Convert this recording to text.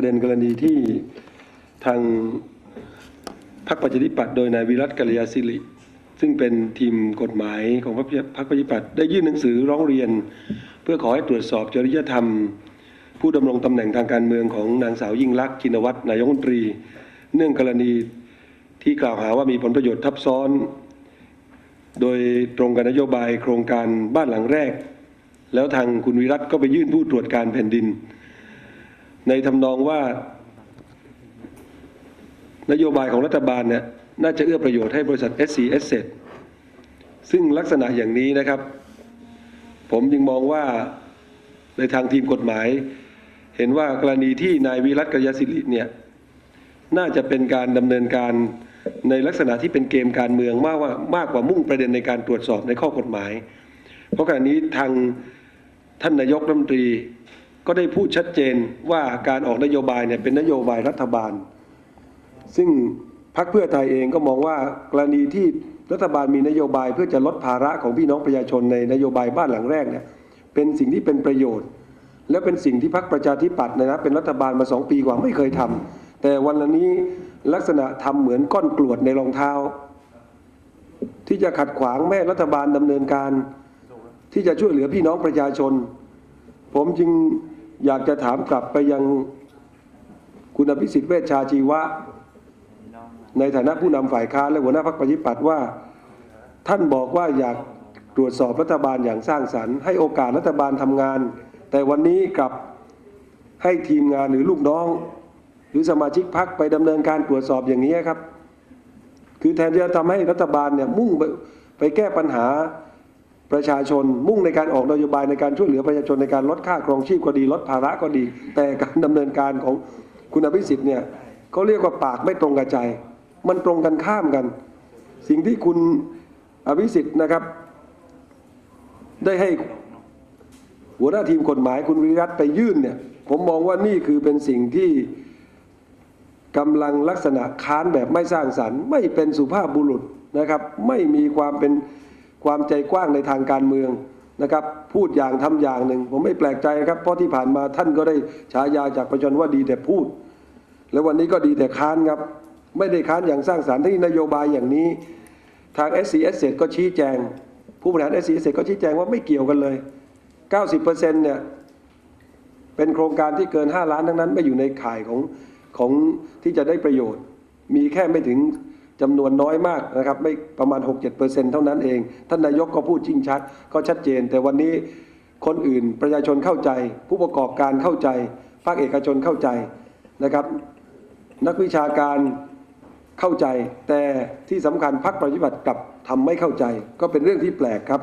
ประเด็นกรณีที่ทางพรรคประชาธิปัตย์โดยนายวิรัตกัลยาศิริ ซึ่งเป็นทีมกฎหมายของพรรคพรรคประชาธิปัตย์ได้ยื่นหนังสือร้องเรียน เพื่อขอให้ตรวจสอบจริยธรรม ผู้ดำรงตำแหน่งทางการเมืองของนางสาวยิ่งลักษณ์ชินวัตรนายกรัฐมนตรี เนื่องกรณีที่กล่าวหาว่ามีผลประโยชน์ทับซ้อน โดยตรงกับนโยบายโครงการบ้านหลังแรก แล้วทางคุณวิรัตก็ไปยื่นผู้ตรวจการแผ่นดิน ในทำนองว่า นโยบายของรัฐบาลเนี่ยน่าจะเอื้อประโยชน์ให้บริษัท SC Asset ซึ่งลักษณะอย่างนี้นะครับ ผมจึงมองว่าในทางทีมกฎหมาย เห็นว่ากรณีที่นายวิรัตกยศิริเนี่ยน่าจะเป็นการดำเนินการในลักษณะที่เป็นเกมการเมืองมากว่ามากกว่ามุ่งประเด็นในการตรวจสอบในข้อกฎหมาย เพราะขณะนี้ทางท่านนายกรัฐมนตรี ก็ได้พูดชัดเจนว่าการออกนโยบายเนี่ยเป็นนโยบายรัฐบาล ซึ่งพรรคเพื่อไทยเองก็มองว่ากรณีที่รัฐบาลมีนโยบายเพื่อจะลดภาระของพี่น้องประชาชนในนโยบายบ้านหลังแรกเนี่ยเป็นสิ่งที่เป็นประโยชน์ และเป็นสิ่งที่พรรคประชาธิปัตย์นยนะเป็นรัฐบาลมาสองปีกว่าไม่เคยทำแต่วันนี้ลักษณะทำเหมือนก้อนกรวดในรองเท้า ที่จะขัดขวางแม่รัฐบาลดำเนินการ ที่จะช่วยเหลือพี่น้องประชาชน ผมจึง อยากจะถามกลับไปยังคุณอภิสิทธิ์เวชชาชีวะ ในฐานะผู้นำฝ่ายค้านและหัวหน้าพรรคประชาธิปัตย์ว่า ท่านบอกว่าอยากตรวจสอบรัฐบาลอย่างสร้างสรรค์ให้โอกาสรัฐบาลทำงาน แต่วันนี้กลับให้ทีมงานหรือลูกน้อง หรือสมาชิกพรรคไปดำเนินการตรวจสอบอย่างนี้ครับ คือแทนที่จะทำให้รัฐบาลเนี่ยมุ่งไปไปแก้ปัญหา ประชาชนมุ่งในการออกนโยบายในการช่วยเหลือประชาชนในการลดค่าครองชีพก็ดี ลดภาระก็ดี แต่การดำเนินการของคุณอภิสิทธิ์เนี่ยเขาเรียกว่าปากไม่ตรงกับใจ มันตรงกันข้ามกัน สิ่งที่คุณอภิสิทธิ์นะครับ ได้ให้หัวหน้าทีมกฎหมายคุณวิรัตไปยื่นเนี่ยผมมองว่านี่คือเป็นสิ่งที่กำลังลักษณะค้านแบบไม่สร้างสรรค์ ไม่เป็นสุภาพบุรุษนะครับ ไม่มีความเป็น ความใจกว้างในทางการเมืองนะครับ พูดอย่างทำอย่างหนึ่ง ผมไม่แปลกใจครับ เพราะที่ผ่านมาท่านก็ได้ฉายาจากประชาชนว่าดีแต่พูด แล้ววันนี้ก็ดีแต่ค้านครับ ไม่ได้ค้านอย่างสร้างสรรค์ที่นโยบายอย่างนี้ ทาง s c s ก็ชี้แจง ผู้บริหาร s c s ก็ชี้แจงว่าไม่เกี่ยวกันเลย 90%เนี่ยเป็นโครงการที่เกิน 5 ล้านทั้งนั้นไม่อยู่ในข่ายของของที่จะได้ประโยชน์ มีแค่ไม่ถึง จำนวนน้อยมากนะครับ ไม่ประมาณ 6-7%เท่านั้นเอง ท่านนายกก็พูดจริงชัด ก็ชัดเจน แต่วันนี้คนอื่นประชาชนเข้าใจ ผู้ประกอบการเข้าใจ ภาคเอกชนเข้าใจนะครับ นักวิชาการเข้าใจ แต่ที่สำคัญพรรคประชาธิปัตย์กลับทำไม่เข้าใจ ก็เป็นเรื่องที่แปลกครับ